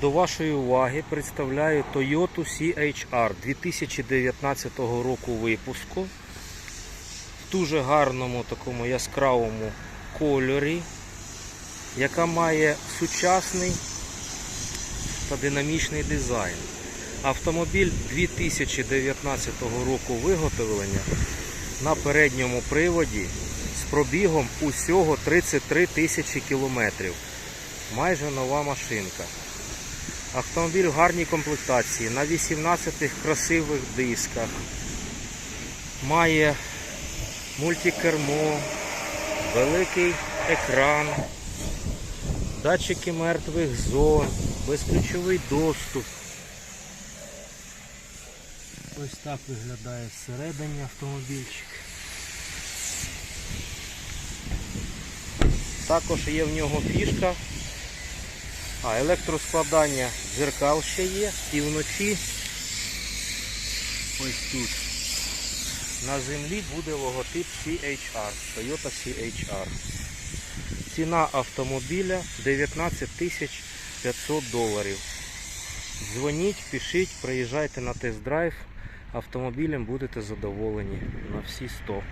До вашої уваги представляю Toyota CHR 2019 року випуску в дуже гарному такому яскравому кольорі, яка має сучасний та динамічний дизайн. Автомобіль 2019 року виготовлення на передньому приводі з пробігом усього 33 тисячі кілометрів. Майже нова машинка. Автомобіль в гарній комплектації на 18 красивих дисках. Має мультикермо, великий екран, датчики мертвих зон, безключовий доступ. Ось так виглядає всередині автомобільчик. Також є в нього фішка. А, електроскладання дзеркал ще є. І вночі ось тут на землі буде логотип CHR, Toyota CHR. Ціна автомобіля 19 тисяч 500 доларів. Дзвоніть, пишіть, приїжджайте на тест-драйв. Автомобілем будете задоволені на всі 100.